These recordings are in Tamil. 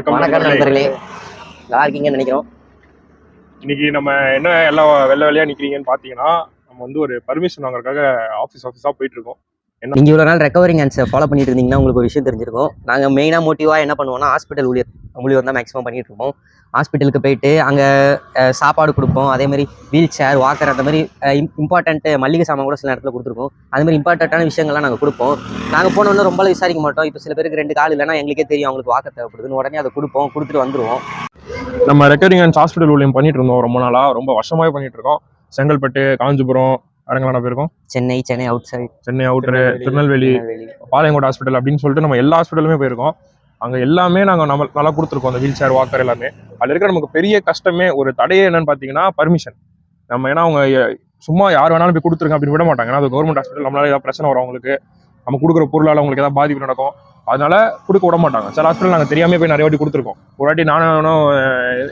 வணக்கம் வணக்கம் நண்பர்களே. நல்லா இருக்கீங்கன்னு நினைக்கிறோம். இன்னைக்கு நம்ம என்ன எல்லாம் வெள்ளை வெள்ளையா நிக்கிறீங்கன்னு பாத்தீங்கன்னா நம்ம வந்து ஒரு பர்மிஷன் வாங்குறதுக்காக ஆஃபீஸ் ஆஃபீஸா போயிட்டு இருக்கோம். நீங்க இவ்வளவு நாள் ரெக்கவரிங் ஹேண்ட்ஸை ஃபாலோ பண்ணிட்டு இருந்தீங்கன்னா உங்களுக்கு ஒரு விஷயம் தெரிஞ்சிருக்கும். நாங்க மெயினா மோட்டிவா என்ன பண்ணுவோம்னா ஹாஸ்பிட்டல் ஊழியர் ஊழியர் தான் மேக்ஸிமம் பண்ணிட்டு இருப்போம். ஹாஸ்பிட்டலுக்கு போயிட்டு அங்க சாப்பாடு கொடுப்போம். அதே மாதிரி வீல் சேர் வாக்கர் அந்த மாதிரி இம்பார்ட்டன்ட் மல்லிகை சாமான் கூட சில நேரத்தில் கொடுத்துருக்கோம் அது மாதிரி இம்பார்ட்டண்ட்டான விஷயங்கள்லாம் நாங்கள் கொடுப்போம். நாங்கள் போனோன்னு ரொம்ப விசாரிக்க மாட்டோம். இப்போ சில பேருக்கு ரெண்டு கால் இல்லைன்னா எங்களுக்கே தெரியும் அவங்களுக்கு வாக்க தேவைப்படுதுன்னு. உடனே அதை கொடுப்போம் கொடுத்துட்டு வந்துருவோம். நம்ம ரெக்கரிங் அண்ட் ஹாஸ்பிட்டல் ஊழியம் பண்ணிட்டு இருந்தோம் ரொம்ப நாளா. ரொம்ப வருஷமாவே பண்ணிட்டு இருக்கோம். செங்கல்பட்டு காஞ்சிபுரம் அரங்கலான போயிருக்கோம் Chennai Chennai outside Chennai outer Tirunelveli Palayamkottai hospital அப்படின்னு சொல்லிட்டு நம்ம எல்லா ஹாஸ்பிட்டலுமே போயிருக்கோம். அங்க எல்லாமே நாங்க நம்ம நல்லா கொடுத்துருக்கோம் அந்த வீல் சேர் வாக்கர் எல்லாமே. அதுல இருக்கிற நமக்கு பெரிய கஷ்டமே ஒரு தடையே என்னன்னு பாத்தீங்கன்னா பர்மிஷன் நம்ம ஏன்னா அவங்க சும்மா யார் வேணாலும் போய் கொடுத்துருங்க அப்படின்னு விட மாட்டாங்க. ஏன்னா அது கவர்மெண்ட் ஹாஸ்பிட்டல் நம்மளால ஏதாவது பிரச்சனை வரும் அவங்களுக்கு. நம்ம கொடுக்குற பொருளால அவங்களுக்கு ஏதாவது பாதிப்பு நடக்கும். அதனால கொடுக்க விட மாட்டாங்க. சில ஹாஸ்பிட்டல் நாங்க தெரியாம போய் நிறைய வாட்டி கொடுத்துருக்கோம். ஒரு வாட்டி நானும்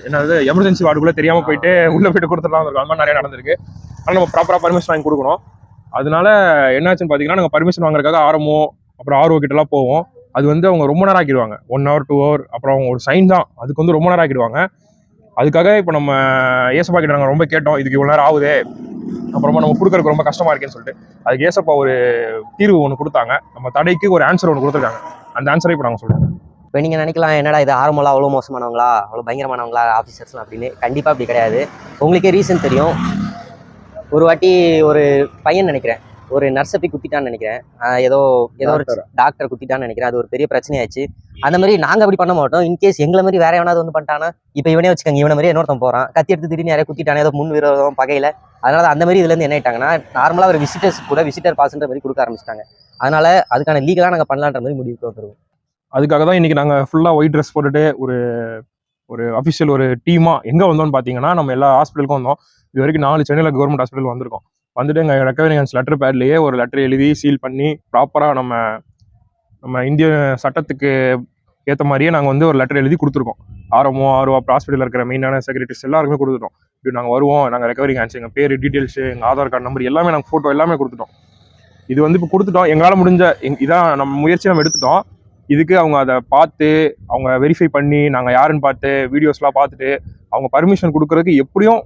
என்னது எமர்ஜென்சி வார்டுக்குள்ள தெரியாம போயிட்டு உள்ள போயிட்டு கொடுத்துடலாம் இருக்கும். அந்த மாதிரி நிறைய நடந்திருக்கு. ஆனால் நம்ம ப்ராப்பராக பர்மிஷன் வாங்கி கொடுக்கணும். அதனால என்னாச்சுன்னு பார்த்தீங்கன்னா நாங்கள் பர்மிஷன் வாங்குறதுக்காக ஆரம்பம் அப்புறம் ஆர்ஓ கிட்டலாம் போவோம். அது வந்து அவங்க ரொம்ப நேரம் ஆக்கிடுவாங்க. ஒன் ஹவர் டூ ஹவர் அப்புறம் அவங்க ஒரு சைன் தான். அதுக்கு வந்து ரொம்ப நேரம் ஆக்கிடுவாங்க. அதுக்காக இப்போ நம்ம ஏசப்பா கிட்ட நாங்கள் ரொம்ப கேட்டோம். இதுக்கு இவ்வளோ நேரம் ஆகுதே. அப்புறமா நம்ம கொடுக்கறதுக்கு ரொம்ப கஷ்டமாக இருக்கேன்னு சொல்லிட்டு அதுக்கு ஏசப்பா ஒரு தீர்வு ஒன்று கொடுத்தாங்க. நம்ம தடைக்கு ஒரு ஆன்சர் ஒன்று கொடுத்துருக்காங்க. அந்த ஆன்சரை இப்போ நாங்கள் சொல்லுவோம் இப்போ நீங்கள் நினைக்கலாம் என்னடா இது ஆரம்பம்லாம் அவ்வளோ மோசமானவங்களா? அவ்வளோ பயங்கரமானவங்களா ஆஃபீஸர்ஸ்லாம் அப்படின்னு. கண்டிப்பாக அப்படி கிடையாது. உங்களுக்கே ரீசன் தெரியும். ஒரு வாட்டி ஒரு பையன் நினைக்கிறேன். ஒரு நர்ஸை போய் குத்திட்டான்னு நினைக்கிறேன். ஏதோ ஏதோ ஒரு. டாக்டர் குத்திட்டான்னு நினைக்கிறேன். அது ஒரு பெரிய பிரச்சனையாச்சு. அந்த மாதிரி நாங்கள் அப்படி பண்ண மாட்டோம். இன்கேஸ் எங்களை மாதிரி வேற எவனாவது வந்து பண்ணிட்டானா இப்போ இவனே வச்சுக்கோங்க. இவனை மாதிரி இன்னொருத்தன் போகிறான் கத்தி எடுத்து திடீர்னு யாரையா குத்திட்டானே ஏதோ முன் விரோதம் பகையில். அதனால அந்த மாதிரி இதுலேருந்து என்ன ஆயிட்டாங்கன்னா நார்மலாக ஒரு விசிட்டர்ஸ் கூட விசிட்டர் பாஸ்ன்ற மாதிரி கொடுக்க ஆரம்பிச்சிட்டாங்க. அதனால அதுக்கான லீகலாக நாங்கள் பண்ணலான்ற மாதிரி முடிவுக்கு வந்துருவோம். அதுக்காக தான் இன்னைக்கு நாங்கள் ஃபுல்லாக ஒயிட் ட்ரெஸ் போட்டுட்டு ஒரு ஒரு அஃபிஷியல் ஒரு டீமாக எங்கே வந்தோம்னு பார்த்தீங்கன்னா நம்ம எல்லா ஹாஸ்பிட்டலுக்கும் வந்தோம். இது வரைக்கும் நாலு சென்னையில் கவர்மெண்ட் ஹாஸ்பிட்டல் வந்திருக்கோம். வந்துட்டு எங்கள் ரெக்கவரிங் லெட்டர் பேட்லேயே ஒரு லெட்டர் எழுதி சீல் பண்ணி ப்ராப்பராக நம்ம நம்ம இந்திய சட்டத்துக்கு ஏற்ற மாதிரியே நாங்கள் வந்து ஒரு லெட்டர் எழுதி கொடுத்துருக்கோம். ஆர்எம்ஓ ஆர்ஓ அப்புறம் ஹாஸ்பிட்டலில் இருக்கிற மெயினான செக்ரட்டரிஸ் எல்லாருக்குமே கொடுத்துட்டோம். இப்படி நாங்கள் வருவோம் நாங்கள் ரெக்கவரிங் ஆன்ஸ் எங்கள் பேர் டீட்டெயில்ஸ் எங்கள் ஆதார் கார்டு நம்பர் எல்லாமே நாங்கள் ஃபோட்டோ எல்லாமே கொடுத்துட்டோம். இது வந்து இப்போ கொடுத்துட்டோம். எங்களால் முடிஞ்ச எங் இதான் நம்ம முயற்சி நம்ம எடுத்துட்டோம். இதுக்கு அவங்க அதை பார்த்து அவங்க வெரிஃபை பண்ணி நாங்கள் யாருன்னு பார்த்து வீடியோஸ்லாம் பார்த்துட்டு அவங்க பர்மிஷன் கொடுக்கறதுக்கு எப்படியும்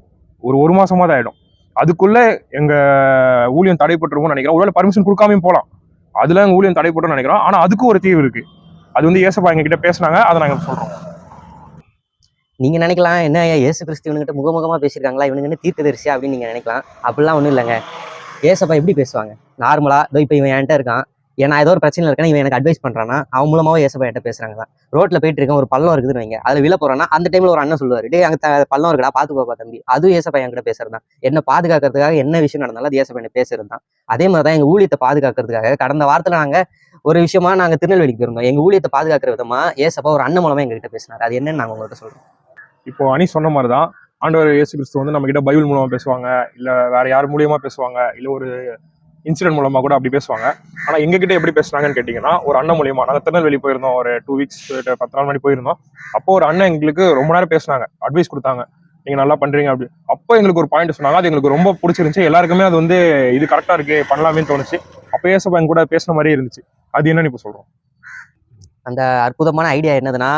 ஒரு ஒரு மாதமாக தான் ஆகிடும் அதுக்குள்ளே எங்கள் ஊழியம் தடைப்பட்டுருவோம்னு நினைக்கிறோம் ஒருவேளை பர்மிஷன் கொடுக்காமையும் போகலாம் அதில் எங்கள் ஊழியம் தடைப்பட்டோம்னு நினைக்கிறோம். ஆனால் அதுக்கும் ஒரு தீர்வு இருக்குது அது வந்து ஏசப்பா எங்ககிட்ட பேசினாங்க. பேசுனாங்க அதை நாங்கள் சொல்கிறோம் நீங்கள் நினைக்கலாம் என்ன ஏசு கிறிஸ்து இவனுங்கிட்ட முகமுகமாக பேசியிருக்காங்களா? இவனுங்க என்ன அப்படின்னு நீங்கள் நினைக்கலாம். அப்படிலாம் ஒன்றும் இல்லைங்க. ஏசப்பா எப்படி பேசுவாங்க? நார்மலாக இதோ இப்போ இவன் என்கிட்ட இருக்கான். ஏன்னா ஏதோ ஒரு பிரச்சனை இருக்கேன் இவன் எனக்கு அட்வைஸ் பண்ணுறான் அவன் மூலமாக ஏசப்பா என்கிட்ட பேசுறாங்க ரோட்ல போயிட்டு இருக்கேன் ஒரு பள்ளம் இருக்குதுன்னு வைங்க. அதில் விழ போறானா அந்த டைம்ல ஒரு அண்ணன் சொல்லுவாரு டே அங்க பள்ளம் இருக்கடா பாத்து போப்பா தம்பி. அதுவும் ஏசப்பா என்கிட்ட பேசுறது தான். என்ன பாதுகாக்கிறதுக்காக என்ன விஷயம் நடந்தாலும் அது ஏசப்பா என்ன பேசுறது தான். அதே மாதிரி தான் எங்க ஊழியத்தை பாதுகாக்கிறதுக்காக கடந்த வாரத்தில் நாங்க ஒரு விஷயமா நாங்க திருநெல்வேலிக்கு போயிருந்தோம். எங்க ஊழியத்தை பாதுகாக்கிற விதமா ஏசப்பா ஒரு அண்ணன் மூலமா எங்ககிட்ட பேசினார். அது என்னன்னு நாங்க உங்கள்கிட்ட சொல்றோம். இப்போ அணி சொன்ன மாதிரி தான் ஆண்டவர் இயேசு கிறிஸ்து வந்து நம்ம கிட்ட பைபிள் மூலமா பேசுவாங்க இல்ல வேற யார் மூலியமா பேசுவாங்க இல்ல ஒரு இன்சிடென்ட் மூலமா கூட அப்படி பேசுவாங்க. ஆனா எங்க கிட்ட எப்படி பேசுனாங்கன்னு கேட்டீங்கன்னா ஒரு அண்ணன் மூலியமா நாங்க திருநெல்வேலி போயிருந்தோம். ஒரு டூ வீக்ஸ் பத்து நாள் மணி போயிருந்தோம். அப்போ ஒரு அண்ணன் எங்களுக்கு ரொம்ப நேரம் பேசுனாங்க. அட்வைஸ் கொடுத்தாங்க. நீங்க நல்லா பண்றீங்க அப்படி. அப்போ எங்களுக்கு ஒரு பாயிண்ட் சொன்னாங்க. அது எங்களுக்கு ரொம்ப பிடிச்சிருந்துச்சு. எல்லாருக்குமே அது வந்து இது கரெக்டா இருக்கு பண்ணலாமேன்னு தோணுச்சு. அப்போ ஏசப்பா எங்க கூட பேசின மாதிரி இருந்துச்சு. அது என்னன்னு இப்போ சொல்றோம். அந்த அற்புதமான ஐடியா என்னதுன்னா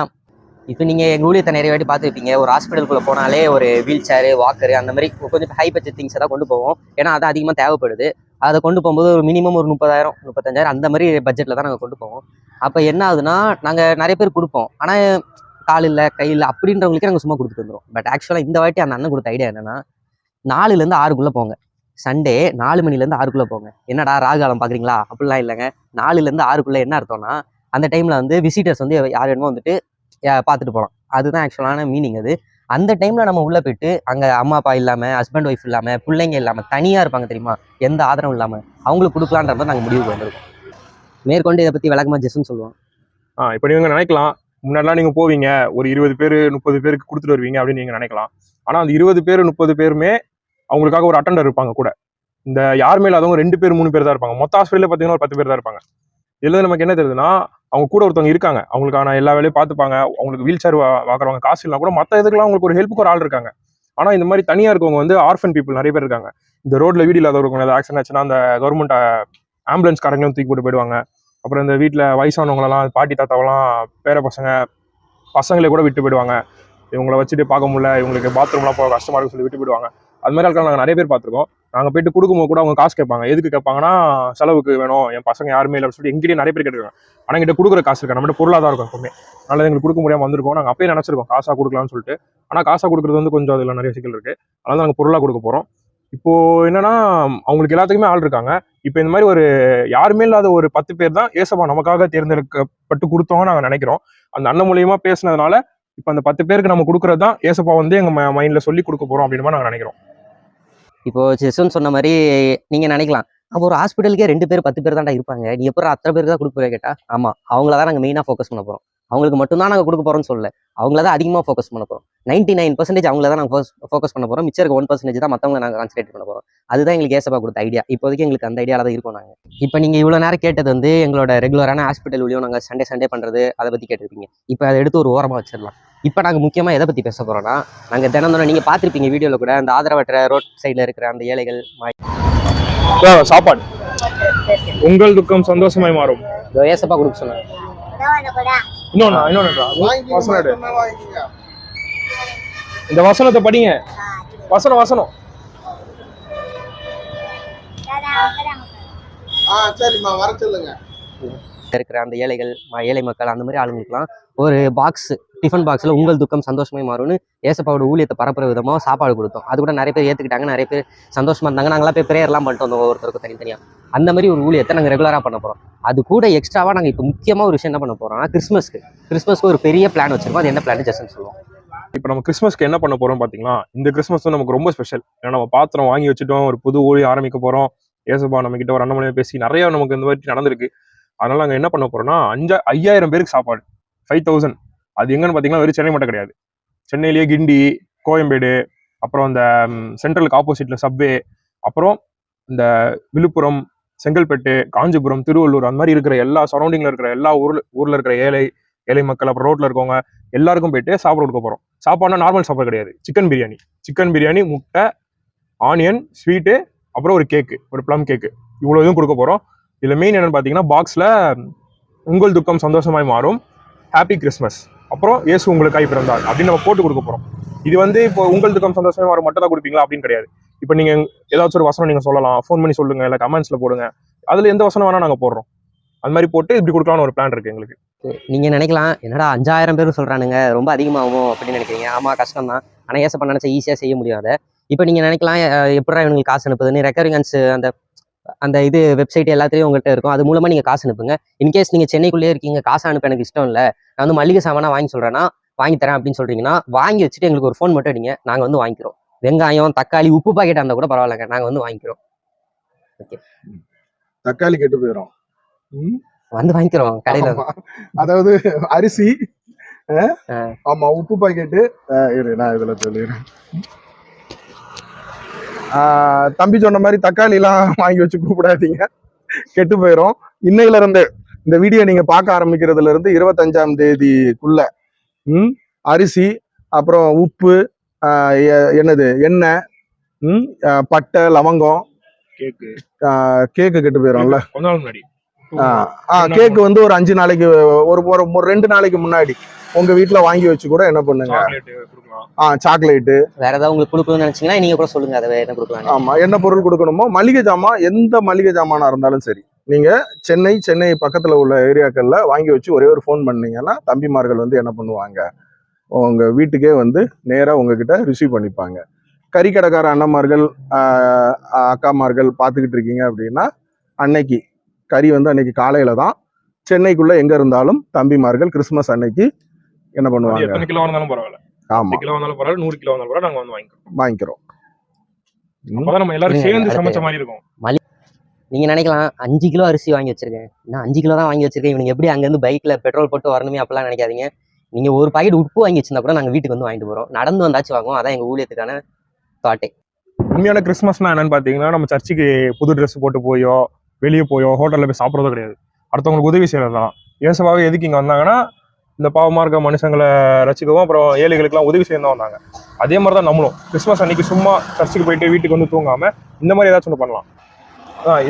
இப்போ நீங்கள் எங்கள் ஊழியத்தை நிறைய வாட்டி பார்த்துருப்பீங்க. ஒரு ஹாஸ்பிட்டலுக்குள்ளே போனாலே ஒரு வீல் சேரு வாக்கரு அந்த மாதிரி கொஞ்சம் ஹை பட்ஜெட் திங்ஸ் தான் கொண்டு போவோம். ஏன்னா அது அதிகமாக தேவைப்படுது. அதை கொண்டு போகும்போது ஒரு மினிமம் ஒரு முப்பதாயிரம் முப்பத்தஞ்சாயிரம் அந்த மாதிரி பட்ஜெட்டில் தான் நாங்கள் கொண்டு போவோம். அப்போ என்ன ஆகுதுன்னா நாங்கள் நிறைய பேர் கொடுப்போம். ஆனால் கால் இல்லை கை இல்லை அப்படின்றவங்களுக்கே நாங்கள் சும்மா கொடுத்துட்டு வந்துடும் பட் ஆக்சுவலாக இந்த வாட்டி அந்த அண்ணன் கொடுத்த ஐடியா என்னன்னா நாலுலேருந்து ஆறுக்குள்ளே போங்க. சண்டே நாலு மணிலேருந்து ஆறுக்குள்ளே போங்க. என்னடா ராகாலம் பார்க்குறீங்களா அப்படிலாம் இல்லைங்க. நாலுலேருந்து ஆறுக்குள்ளே என்ன அர்த்தம்னா அந்த டைமில் வந்து விசிட்டர்ஸ் வந்து யார் வேணுமோ வந்துட்டு பார்த்துட்டு போகலாம். அதுதான் ஆக்சுவலான மீனிங் அது. அந்த டைமில் நம்ம உள்ளே போயிட்டு அங்கே அம்மா அப்பா இல்லாமல் ஹஸ்பண்ட் ஒய்ஃப் இல்லாமல் பிள்ளைங்க இல்லாமல் தனியாக இருப்பாங்க தெரியுமா? எந்த ஆதரவும் இல்லாமல் அவங்களுக்கு கொடுக்கலான்ற மாதிரி நாங்கள் முடிவுக்கு வந்திருக்கோம். மேற்கொண்டு இதை பற்றி விளக்கமாக ஜெஸ்ன்னு சொல்லுவோம். ஆ இப்போ நீங்க நினைக்கலாம். முன்னாடிலாம் நீங்க போவீங்க. ஒரு இருபது பேர் முப்பது பேருக்கு கொடுத்துட்டு வருவீங்க அப்படின்னு நீங்க நினைக்கலாம். ஆனா அந்த இருபது பேர் முப்பது பேருமே அவங்களுக்காக ஒரு அட்டண்டர் இருப்பாங்க கூட. இந்த யாருமே அதுவும் ரெண்டு பேர் மூணு பேர் தான் இருப்பாங்க. மொத்த ஹாஸ்பிட்டலில் பார்த்தீங்கன்னா ஒரு பத்து பேர் தான் இருப்பாங்க. இதுல நமக்கு என்ன தெரியுதுன்னா அவங்க கூட ஒருத்தவங்க இருக்காங்க. அவங்களுக்கான எல்லா வேலையும் பார்த்துப்பாங்க அவங்களுக்கு வீல் சேர் வாங்குறவங்க காசு இல்லைனா கூட மற்ற இதுக்கெல்லாம் அவங்களுக்கு ஒரு ஹெல்ப்புக்கு ஒரு ஆள் இருக்காங்க. ஆனால் இந்த மாதிரி தனியாக இருக்கவங்க வந்து ஆர்ஃபன் பீப்புள் நிறைய பேர் இருக்காங்க. இந்த ரோட்ல வீடு இல்லாதவங்க ஏதாவது ஆக்சிடென்ட் ஆச்சுன்னா அந்த கவர்மெண்ட் ஆம்புலன்ஸ் காரங்களும் தூக்கி போட்டு போயிடுவாங்க. அப்புறம் இந்த வீட்டில் வயசானவங்களெல்லாம் பாட்டி தாத்தாவெல்லாம் பேர பசங்க பசங்களை கூட விட்டு போயிடுவாங்க. இவங்களை வச்சுட்டு பார்க்க முடியல. இவங்களுக்கு பாத்ரூம்லாம் போக கஷ்டமாக இருக்குன்னு சொல்லி விட்டு போயிடுவாங்க. அது மாதிரி ஆட்கள் நாங்கள் நிறைய பேர் பார்த்துருக்கோம். நாங்கள் போயிட்டு கொடுக்கும்போது கூட அவங்க காசு கேட்பாங்க. எதுக்கு கேட்பாங்கன்னா செலவுக்கு வேணும் என் பசங்க யாருமே இல்லை சொல்லி சொல்லிட்டு நிறைய பேர் கேட்டுருக்காங்க. ஆனால் எங்கிட்ட கொடுக்குற காசு இருக்கா. நம்மகிட்ட பொருளாதாரம் இருக்கும் எப்பவுமே. அதனால் எங்களுக்கு கொடுக்க முடியாமல் வந்திருக்கோம். நாங்கள் அப்பயே நினச்சிருக்கோம் காசாக கொடுக்கலாம்னு சொல்லிட்டு. ஆனால் காசாக கொடுக்குறது வந்து கொஞ்சம் அதில் நிறைய சிக்கல் இருக்குது அதனால் நாங்கள் பொருளாக கொடுக்க போகிறோம் இப்போது என்னன்னா அவங்களுக்கு எல்லாத்துக்குமே ஆள் இருக்காங்க. இப்போ இந்த மாதிரி ஒரு யாருமே இல்லாத ஒரு பத்து பேர் தான் ஏசப்பா நமக்காக தேர்ந்தெடுக்கப்பட்டு கொடுத்தோங்க நாங்கள் நினைக்கிறோம். அந்த அண்ணன் மூலயமா பேசுனதுனால இப்போ அந்த பத்து பேருக்கு நம்ம கொடுக்குறது தான் ஏசப்பா வந்து எங்கள் மைண்டில் சொல்லி கொடுக்க போகிறோம் அப்படின்னு நாங்கள் நினைக்கிறோம். இப்போ செஸ்ஸுன்னு சொன்ன மாதிரி நீங்க நினைக்கலாம். அப்போ ஒரு ஹாஸ்பிட்டலுக்கே ரெண்டு பேர் பத்து பேர் தான்டா இருப்பாங்க. நீ எப்போ அத்தனை பேருக்கு தான் கொடுக்க போறே கேட்டா ஆமா அவங்கள தான் நாங்க மெயினா ஃபோக்கஸ் பண்ண போறோம். அவங்களுக்கு மட்டும்தான் நாங்க கொடுக்க போறோம்னு சொல்லல. அவங்கள தான் அதிகமா ஃபோக்கஸ் பண்ண போறோம். நைன்டி நைன் பர்சன்டேஜ் அவங்கள தான் நாங்கள் ஃபோக்கஸ் பண்ண போறோம். மிச்சம் இருக்க ஒன் பர்சன்டேஜ் தான் மத்தவங்க நாங்க கான்சன்ட்ரேட் பண்ண போறோம். அதுதான் எங்களுக்கு ஏசப்பா கொடுத்த ஐடியா இப்போதைக்கு எங்களுக்கு அந்த ஐடியால தான் இருக்கோம் நாங்கள் இப்போ நீங்க இவ்வளவு நேரம் கேட்டது வந்து எங்களோட ரெகுலரான ஹாஸ்பிட்டல் வழியும் நாங்கள் சண்டே சண்டே பண்றது அதை பத்தி கேட்டிருப்பீங்க. இப்போ அதை எடுத்து ஒரு ஓரமா வச்சிடலாம். இப்போ நாங்க முக்கியமா எதை பத்தி பேச போறோம்னா நாங்க தினம் தினம் நீங்க பார்த்திருப்பீங்க வீடியோல கூட அந்த ஆதரவற்ற ரோட் சைடுல இருக்கிற அந்த ஏழைகள் அதான் சாப்பாடு. உங்கள் துக்கம் சந்தோஷமாய் மாறும். இதோ ஏசப்பா கொடுக்க சொன்னாங்க இன்னொன்னு இன்னொன்னு வசனம் எடு. இந்த வசனத்தை படிங்க. வசனம் வசனம். ஆ சரிம்மா வர சொல்லுங்க. இருக்கிற அந்த ஏழைகள் ம- ஏழை மக்கள் அந்த மாதிரி ஆளுங்களுக்குலாம் ஒரு பாக்ஸ் டிஃபன் பாக்ஸில் உங்கள் துக்கம் சந்தோஷமே மாறும்னு ஏசப்பாவோட ஊழியத்தை பரப்புற விதமாக சாப்பாடு கொடுத்தோம். அது கூட நிறைய பேர் ஏற்றுக்கிட்டாங்க நிறைய பேர் சந்தோஷமாக இருந்தாங்க. நாங்களாம் போய் ப்ரேயர்லாம் பண்ணிட்டு வந்தோம் ஒவ்வொருத்தருக்கும் தனித்தனியாக அந்த மாதிரி ஒரு ஊழியத்தை நாங்கள் ரெகுலராக பண்ண போகிறோம் அது கூட எக்ஸ்ட்ராவாக நாங்கள் இப்போ முக்கியமாக ஒரு விஷயம் என்ன பண்ண போகிறோம்னா கிறிஸ்மஸ்க்கு கிறிஸ்மஸ்க்கு ஒரு பெரிய பிளான் வச்சிருக்கோம். அது என்ன பிளான் ஜஸ்ட்னு சொல்லுவோம். இப்போ நம்ம கிறிஸ்மஸ்க்கு என்ன பண்ண போகிறோம் பார்த்தீங்கன்னா இந்த கிறிஸ்மஸ் வந்து நமக்கு ரொம்ப ஸ்பெஷல் ஏன்னா நம்ம பாத்திரம் வாங்கி வச்சுட்டோம் ஒரு புது ஊழி ஆரம்பிக்க போகிறோம் ஏசப்பா நம்ம கிட்ட ஒரு அண்ணன் பேசி நிறைய நமக்கு இந்த மாதிரி நடந்திருக்கு. அதனால நாங்கள் என்ன பண்ண போறோம்னா அஞ்சா ஐயாயிரம் பேருக்கு சாப்பாடு. ஃபைவ் தௌசண்ட் அது எங்கன்னு பார்த்தீங்கன்னா வெறும் சென்னை மட்டும் கிடையாது. சென்னையிலேயே கிண்டி கோயம்பேடு அப்புறம் இந்த சென்ட்ரலுக்கு ஆப்போசிட்ல சப்வே அப்புறம் இந்த விழுப்புரம் செங்கல்பட்டு காஞ்சிபுரம் திருவள்ளூர் அந்த மாதிரி இருக்கிற எல்லா சரௌண்டிங்ல இருக்கிற எல்லா ஊர்ல ஊர்ல இருக்கிற ஏழை ஏழை மக்கள் அப்புறம் ரோட்ல இருக்கவங்க எல்லாருக்கும் போயிட்டு சாப்பாடு கொடுக்க போறோம். சாப்பாடுனா நார்மல் சாப்பாடு கிடையாது. சிக்கன் பிரியாணி சிக்கன் பிரியாணி முட்டை ஆனியன் ஸ்வீட்டு அப்புறம் ஒரு கேக்கு ஒரு ப்ளம் கேக்கு இவ்வளோ இதுவும் கொடுக்க போகிறோம் இதில் மெயின் என்னன்னு பார்த்தீங்கன்னா பாக்ஸில் உங்கள் துக்கம் சந்தோஷமாய் மாறும். ஹாப்பி கிறிஸ்மஸ் அப்புறம் இயேசு உங்களுக்காய் பிறந்தார் அப்படின்னு நம்ம போட்டு கொடுக்க போறோம். இது வந்து இப்போ உங்களுக்கு துக்கம் சந்தோஷமாய் மட்டும் தான் கொடுப்பீங்களா அப்படின்னு கிடையாது. இப்போ நீங்க ஏதாச்சும் ஒரு வசனம் நீங்க சொல்லலாம் ஃபோன் பண்ணி சொல்லுங்க இல்லை கமெண்ட்ஸ்ல போடுங்க. அதுல எந்த வசனம் வேணா நாங்க போடுறோம். அது மாதிரி போட்டு இப்படி கொடுக்கலாம்னு ஒரு பிளான் இருக்கு எங்களுக்கு. நீங்க நினைக்கலாம் என்னடா அஞ்சாயிரம் பேர் சொல்றானுங்க ரொம்ப அதிகமாகும் அப்படின்னு நினைக்கிறீங்க. ஆமா கஷ்டம் தான் ஆனா ஏசப்பா நினைச்சா ஈஸியா செய்ய முடியாத இப்போ நீங்க நினைக்கலாம் எப்படா இவங்களுக்கு காசு அனுப்புதுன்னு ரெக்கரிங்கன்ஸ் அந்த அந்த இது வெப்சைட் எல்லாத்துலயும் உங்கள்கிட்ட இருக்கும். அது மூலமா நீங்க காசு அனுப்புங்க. இன்கேஸ் நீங்க சென்னைக்குள்ளேயே இருக்கீங்க காசு அனுப்ப எனக்கு இஷ்டம் இல்லை நான் வந்து மளிகை சாமானா வாங்கி சொல்றேன்னா வாங்கி தரேன் அப்படின்னு சொல்றீங்கன்னா வாங்கி வச்சுட்டு எங்களுக்கு ஒரு ஃபோன் மட்டும் அடிங்க. நாங்க வந்து வாங்கிக்கிறோம். வெங்காயம் தக்காளி உப்பு பாக்கெட் இருந்தா கூட பரவாயில்லைங்க. நாங்க வந்து வாங்கிக்கிறோம். தக்காளி கெட்டு போயிடும் வந்து வாங்கிக்கிறோம் கடையில. அதாவது அரிசி அஹ், ஆ. ஆமா உப்பு பாக்கெட்டு இரு நான் இதுல சொல்லிடுறேன். தம்பி சொன்ன மாதிரி தக்காளி எல்லாம் வாங்கி வச்சு கூப்பிடாதீங்க. கெட்டு போயிடும் இன்னையில இருந்து இந்த வீடியோ நீங்க பார்க்க ஆரம்பிக்கிறதுல இருந்து இருபத்தஞ்சாம் தேதிக்குள்ள ம், அரிசி அப்புறம் உப்பு என்னது எண்ணெய் ம், பட்டை லவங்கம் கேக்கு. கேக்கு கெட்டு போயிடும்ல கொஞ்ச நாள் முன்னாடி. ஆ. ஆ கேக்கு வந்து ஒரு அஞ்சு நாளைக்கு ஒரு ஒரு ஒரு ரெண்டு நாளைக்கு முன்னாடி உங்க வீட்ல வாங்கி வச்சு கூட என்ன பண்ணுங்க? சாக்லேட் ஆ சாக்லேட்டு வேற ஏதாவது உங்களுக்கு கொடுக்கணும்னு நினைச்சீங்கன்னா நீங்க கூட சொல்லுங்க அதை என்ன கொடுக்கலாம் ஆமா என்ன பொருள் கொடுக்கணுமோ மளிகை ஜாமான் எந்த மளிகை ஜாமானா இருந்தாலும் சரி. நீங்க சென்னை சென்னை பக்கத்துல உள்ள ஏரியாக்கள்ல வாங்கி வச்சு ஒரே ஒரு ஃபோன் பண்ணீங்கன்னா தம்பிமார்கள் வந்து என்ன பண்ணுவாங்க? உங்க வீட்டுக்கே வந்து நேரா உங்ககிட்ட ரிசீவ் பண்ணிப்பாங்க. கறிக்கடைக்கார அண்ணன்மார்கள் அக்காமார்கள் பார்த்துக்கிட்டு இருக்கீங்க அப்படின்னா அன்னைக்கு கறி வந்து அன்னைக்கு காலையில தான். சென்னைக்குள்ள எங்க இருந்தாலும் தம்பிமார்கள் கிறிஸ்மஸ் அன்னைக்கு என்ன பண்ணுவாங்க? எத்தனை கிலோ வந்தாலும் பரவாயில்ல. ஆமா. கிலோ வந்தாலும் பரவாயில்ல நூறு கிலோ வந்தாலும் பரவாயில்ல நாங்க வந்து வாங்கிக்கிறோம். வாங்கிக்கிறோம். அப்பதான் நம்ம எல்லாரும் சேர்ந்து சமைச்ச மாதிரி இருக்கும். நீங்க நினைக்கலாம் அஞ்சு கிலோ அரிசி வாங்கி வச்சிருக்கேன். நான் அஞ்சு கிலோ தான் வாங்கி வச்சிருக்கேன். இவனுக்கு எப்படி அங்கேருந்து பைக்ல பெட்ரோல் போட்டு வரணுமே அப்படிலாம் நினைக்காதீங்க. நீங்க ஒரு பாக்கெட் உப்பு வாங்கி வச்சிருந்தா கூட நாங்க வீட்டுக்கு வந்து வாங்கிட்டு போறோம். நடந்து வந்தாச்சும் வாங்குவோம். அதான் எங்க ஊழியத்துக்கான தாட்டே உண்மையான கிறிஸ்மஸ்னா என்னன்னு பாத்தீங்கன்னா நம்ம சர்ச்சுக்கு புது ட்ரெஸ் போட்டு போயோ வெளியே போயோ ஹோட்டலில் போய் சாப்பிட்றதோ கிடையாது. அடுத்தவங்களுக்கு உதவி செய்கிறது தான் இயேசுவாவே எதுக்கு இங்கே வந்தாங்கன்னா இந்த பாவமாக இருக்க மனுஷங்களை ரசிக்கவும் அப்புறம் ஏழைகளுக்குலாம் உதவி செய்யணும் வந்தாங்க. அதே மாதிரி தான் நம்மளும். கிறிஸ்மஸ் அன்னைக்கு சும்மா சர்ச்சுக்கு போயிட்டு வீட்டுக்கு வந்து தூங்காமல் இந்த மாதிரி ஏதாச்சும் ஒன்று பண்ணலாம்.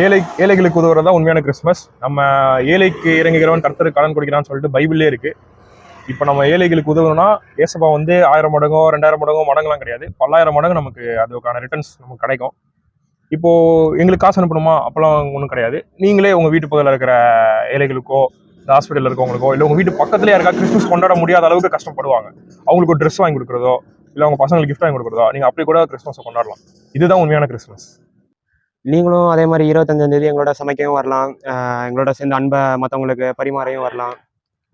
ஏழை ஏழைகளுக்கு உதவுறது தான் உண்மையான கிறிஸ்மஸ் நம்ம ஏழைக்கு இறங்குகிறவன் கர்த்தருக்கு கடன் கொடுக்கிறான்னு சொல்லிட்டு பைபிளே இருக்குது இப்போ நம்ம ஏழைகளுக்கு உதவணும்னா ஏசப்பா வந்து ஆயிரம் மடங்கோ ரெண்டாயிரம் மடங்கோ மடங்குலாம் கிடையாது. பல்லாயிரம் மடங்கு நமக்கு அதுக்கான ரிட்டர்ன்ஸ் நமக்கு கிடைக்கும். இப்போ எங்களுக்கு காசு அனுப்பணுமா? அப்பெல்லாம் ஒன்றும் கிடையாது. நீங்களே உங்க வீட்டு பக்கத்தில் இருக்கிற ஏழைகளுக்கோ இந்த ஹாஸ்பிட்டலில் இருக்கவங்களுக்கோ இல்லை உங்க வீட்டு பக்கத்துலேயே இருக்கா கிறிஸ்மஸ் கொண்டாட முடியாத அளவுக்கு கஷ்டப்படுவாங்க. அவங்களுக்கு ஒரு ட்ரெஸ் வாங்கி கொடுக்குறதோ இல்லை அவங்க பசங்களுக்கு கிஃப்ட் வாங்கி கொடுக்குறதோ நீங்கள் அப்படி கூட கிறிஸ்மஸை கொண்டாடலாம். இதுதான் உண்மையான கிறிஸ்மஸ் நீங்களும் அதே மாதிரி இருபத்தஞ்சாம் தேதி எங்களோட சமைக்கவும் வரலாம். எங்களோட சேர்ந்து அன்பை மற்றவங்களுக்கு பரிமாறையும் வரலாம்.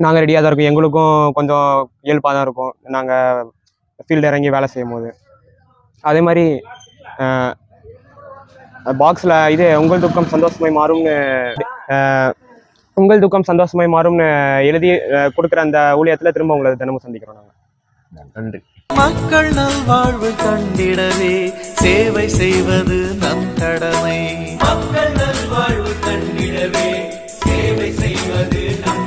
நாங்கள் ரெடியாக தான் இருக்கோம். எங்களுக்கும் கொஞ்சம் இயல்பாக தான் இருக்கும் நாங்கள் ஃபீல்டு இறங்கி வேலை செய்யும் போது அதே மாதிரி பாக்ஸில் இது உங்கள் துக்கம் சந்தோஷமாய் மாறும்னு உங்கள் துக்கம் சந்தோஷமாய் மாறும்னு எழுதி கொடுக்குற அந்த ஊழியத்தில் திரும்ப உங்களை தினமும் சந்திக்கிறோம் நாங்கள் நன்றி. மக்கள் நல்வாழ்வு கண்டிடவே சேவை செய்வது நம் கடமை. மக்கள் நல்வாழ்வு கண்டிடவே சேவை செய்வது நம்